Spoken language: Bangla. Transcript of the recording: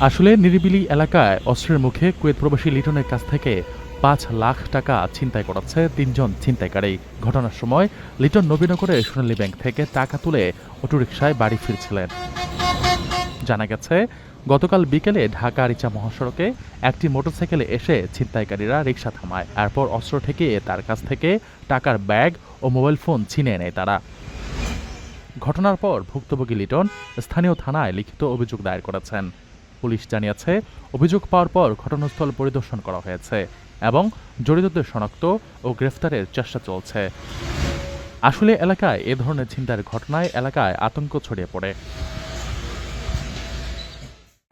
আসলে নিরিবিলি এলাকায় অস্ত্রের মুখে কুয়েত প্রবাসী লিটনের কাছ থেকে পাঁচ লাখ টাকা ছিনতাই করাচ্ছে তিনজন ছিনতাইকারী। ঘটনার সময় লিটন নবীনগরে সোনালী ব্যাংক থেকে টাকা তুলে অটোরিকশায় বাড়ি ফিরছিলেন। জানা গেছে, গতকাল বিকেলে ঢাকা রিচা মহাসড়কে একটি মোটরসাইকেলে এসে ছিনতাইকারীরা রিকশা থামায়, এরপর অস্ত্র ঠেকিয়ে তার কাছ থেকে টাকার ব্যাগ ও মোবাইল ফোন ছিনিয়ে নেয় তারা। ঘটনার পর ভুক্তভোগী লিটন স্থানীয় থানায় লিখিত অভিযোগ দায়ের করেছেন। পুলিশ জানিয়েছে, অভিযোগ পাওয়ার পর ঘটনাস্থল পরিদর্শন করা হয়েছে এবং জড়িতদের শনাক্ত ও গ্রেফতারের চেষ্টা চলছে। আসলে এলাকায় এ ধরনের ছিনতাইয়ের ঘটনায় এলাকায় আতঙ্ক ছড়িয়ে পড়ে।